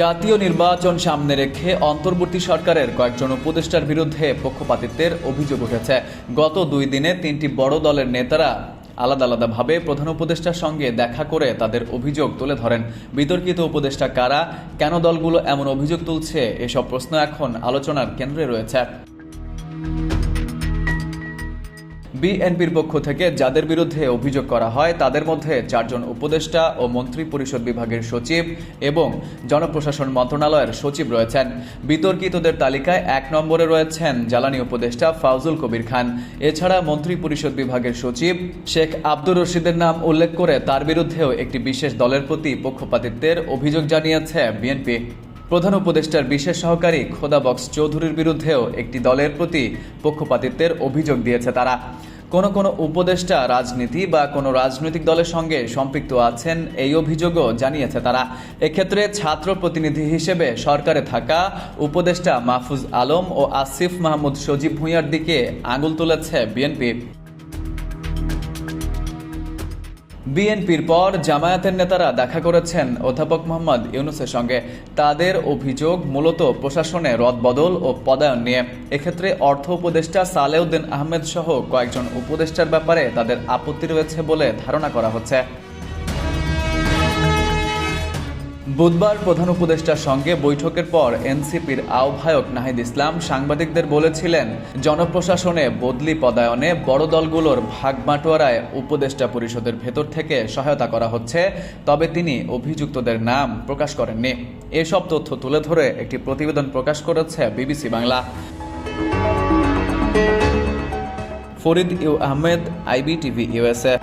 জাতীয় নির্বাচন সামনে রেখে অন্তর্বর্তী সরকারের কয়েকজন উপদেষ্টার বিরুদ্ধে পক্ষপাতিত্বের অভিযোগ উঠেছে। গত দুই দিনে তিনটি বড় দলের নেতারা আলাদা আলাদাভাবে প্রধান উপদেষ্টার সঙ্গে দেখা করে তাদের অভিযোগ তুলে ধরেন। বিতর্কিত উপদেষ্টা কারা? কেন দলগুলো এমন অভিযোগ তুলছে? এসব প্রশ্ন এখন আলোচনার কেন্দ্রে রয়েছে। বিএনপির পক্ষ থেকে যাদের বিরুদ্ধে অভিযোগ করা হয়, তাদের মধ্যে চারজন উপদেষ্টা ও মন্ত্রী পরিষদ বিভাগের সচিব এবং জনপ্রশাসন মন্ত্রণালয়ের সচিব রয়েছেন। বিতর্কিতদের তালিকায় এক নম্বরে রয়েছেন জ্বালানি উপদেষ্টা ফাউজুল কবির খান। এছাড়া মন্ত্রী পরিষদ বিভাগের সচিব শেখ আব্দুর রশিদের নাম উল্লেখ করে তার বিরুদ্ধেও একটি বিশেষ দলের প্রতি পক্ষপাতিত্বের অভিযোগ জানিয়েছে বিএনপি। প্রধান উপদেষ্টার বিশেষ সহকারী খোদা বক্স চৌধুরীর বিরুদ্ধেও একটি দলের প্রতি পক্ষপাতিত্বের অভিযোগ দিয়েছে তারা। কোনো কোনো উপদেষ্টা, রাজনীতি বা কোনো রাজনৈতিক দলের সঙ্গে সম্পৃক্ত আছেন এই অভিযোগও জানিয়েছে তারা। এক্ষেত্রে ছাত্র প্রতিনিধি হিসেবে সরকারে থাকা উপদেষ্টা মাহফুজ আলম ও আসিফ মাহমুদ সজীব ভুঁইয়ার দিকে আঙুল তুলেছে বিএনপি। বিএনপির পর জামায়াতের নেতারা দেখা করেছেন অধ্যাপক মোহাম্মদ ইউনুসের সঙ্গে। তাদের অভিযোগ মূলত প্রশাসনে রদবদল ও পদায়ন নিয়ে। এক্ষেত্রে অর্থ উপদেষ্টা সালেউদ্দিন আহমেদ সহ কয়েকজন উপদেষ্টার ব্যাপারে তাদের আপত্তি রয়েছে বলে ধারণা করা হচ্ছে। বুধবার প্রধান উপদেষ্টার সঙ্গে বৈঠকের পর এনসিপির আহ্বায়ক নাহিদ ইসলাম সাংবাদিকদের বলেছিলেন, জনপ্রশাসনে বদলি পদায়নে বড় দলগুলোর ভাগ বাটোয়ারায় উপদেষ্টা পরিষদের ভেতর থেকে সহায়তা করা হচ্ছে, তবে তিনি অভিযুক্তদের নাম প্রকাশ করেননি। এসব তথ্য তুলে ধরে একটি প্রতিবেদন প্রকাশ করেছে BBC Bangla. Farid U Ahmed, IBTV USA